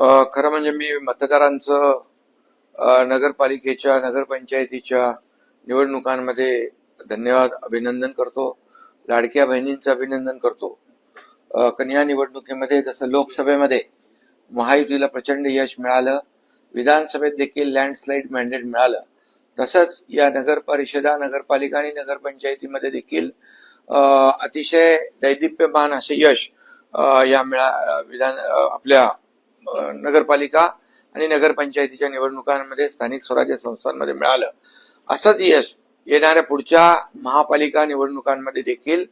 खरं म्हणजे मी मतदारांचं नगरपालिकेच्या नगरपंचायतीच्या निवडणुकांमध्ये धन्यवाद अभिनंदन करतो. लाडक्या बहिणींचं अभिनंदन करतो. कन्या निवडणुकीमध्ये जसं लोकसभेमध्ये महायुतीला प्रचंड यश मिळालं विधानसभेत देखील लँडस्लाईड मॅन्डेट मिळालं. तसंच या नगर परिषदा नगरपालिका आणि नगरपंचायतीमध्ये देखील अतिशय दैदिप्यमान असे यश या मिळा विधान आपल्या नगरपालिका आणि नगरपंचायतीच्या निवडणुकांमध्ये स्थानिक स्वराज्य संस्थांमध्ये मिळालं. असंच यश येणाऱ्या पुढच्या महापालिका निवडणुकांमध्ये देखील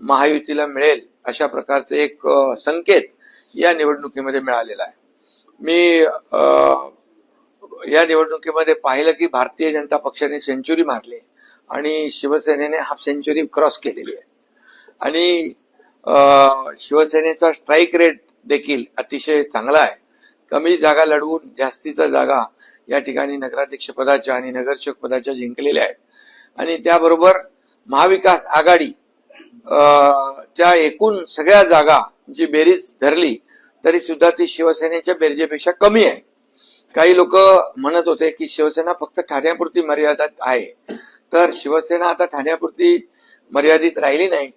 महायुतीला मिळेल अशा प्रकारचे एक संकेत या निवडणुकीमध्ये मिळालेला आहे. मी अ, या निवडणुकीमध्ये पाहिलं की भारतीय जनता पक्षाने सेंचुरी मारली आणि शिवसेनेने हाफ सेंचुरी क्रॉस केलेली आहे. आणि शिवसेनेचा स्ट्राईक रेट देखील अतिशय चांगला आहे. कमी जागा लढवून जास्तीचा जागा या ठिकाणी नगराध्यक्ष पदाच्या आणि नगरसेवक पदाच्या जिंकलेल्या आहेत. आणि त्याबरोबर महाविकास आघाडी अ, त्या एकूण सगळ्या जागा जी बेरीज धरली तरी सुद्धा ती शिवसेनेच्या बेरजेपेक्षा कमी आहे. काही लोक म्हणत होते की शिवसेना फक्त ठाण्यापुरती मर्यादित आहे. तर शिवसेना आता ठाण्यापुरती मर्यादित राहिली नाही.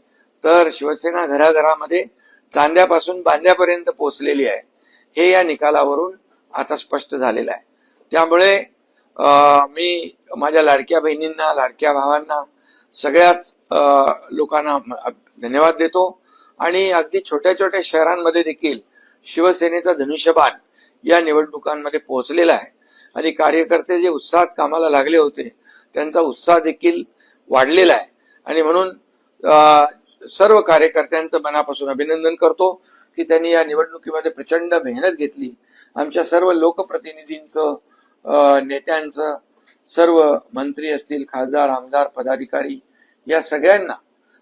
तर शिवसेना घराघरामध्ये चांद्यापासून बांद्यापर्यंत पोहोचलेली आहे. हे या निकालावरून आता स्पष्ट झालेलं आहे. त्यामुळे मी माझ्या लाडक्या बहिणींना लाडक्या भावांना सगळ्याच लोकांना धन्यवाद देतो. आणि अगदी छोट्या छोट्या शहरांमध्ये देखील शिवसेनेचा धनुष्यबाण या निवडणुकांमध्ये पोहोचलेला आहे. आणि कार्यकर्ते जे उत्साहात कामाला लागले होते त्यांचा उत्साह देखील वाढलेला आहे. आणि म्हणून सर्व कार्यकर्त्यांचं मनापासून अभिनंदन करतो. की त्यांनी या निवडणुकीमध्ये प्रचंड मेहनत घेतली. आमच्या सर्व लोकप्रतिनिधींचं नेत्यांचं सर्व मंत्री असतील खासदार आमदार पदाधिकारी या सगळ्यांना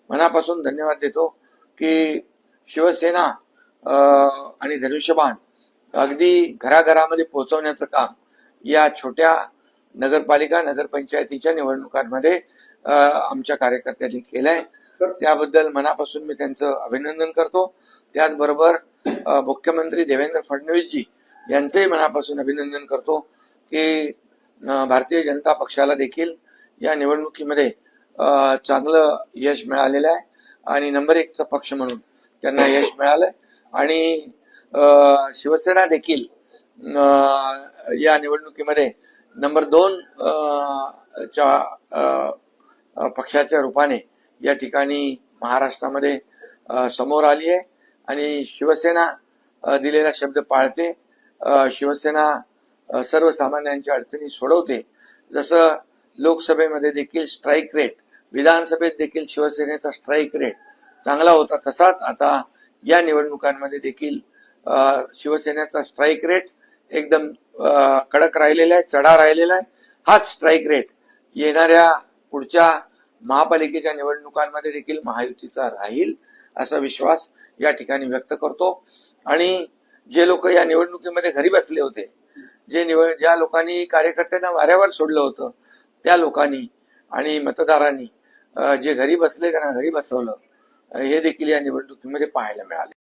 मनापासून धन्यवाद देतो की शिवसेना आणि धनुष्यबाण अगदी घराघरामध्ये पोहोचवण्याचं काम या छोट्या नगरपालिका नगरपंचायतीच्या निवडणुकांमध्ये आमच्या कार्यकर्त्यांनी केलंय. त्याबद्दल मनापासून मी त्यांचं अभिनंदन करतो. त्याचबरोबर मुख्यमंत्री देवेंद्र फडणवीसजी यांचंही मनापासून अभिनंदन करतो की भारतीय जनता पक्षाला देखील या निवडणुकीमध्ये चांगलं यश मिळालेलं आहे. आणि नंबर एकचा पक्ष म्हणून त्यांना यश मिळालंय. आणि शिवसेना देखील या निवडणुकीमध्ये नंबर दोन च्या पक्षाच्या रूपाने या ठिकाणी महाराष्ट्रामध्ये समोर आली आहे आणि शिवसेना दिलेला शब्द पाळते. शिवसेना सर्वसामान्यांच्या अडचणी सोडवते. जसं लोकसभेमध्ये देखील स्ट्राईक रेट विधानसभेत देखील शिवसेनेचा स्ट्राईक रेट चांगला होता तसाच आता या निवडणुकांमध्ये देखील शिवसेनेचा स्ट्राईक रेट एकदम कडक राहिलेला आहे चढा राहिलेला आहे. हाच स्ट्राईक रेट येणाऱ्या पुढच्या महापालिकेच्या निवडणुकांमध्ये देखील महायुतीचा राहील असा विश्वास या ठिकाणी व्यक्त करतो. आणि जे लोक या निवडणुकीमध्ये घरी बसले होते जे निवड ज्या लोकांनी कार्यकर्त्यांना वाऱ्यावर सोडलं होतं त्या लोकांनी आणि मतदारांनी जे घरी बसले त्यांना घरी बसवलं हे देखील या निवडणुकीमध्ये पाहायला मिळाले.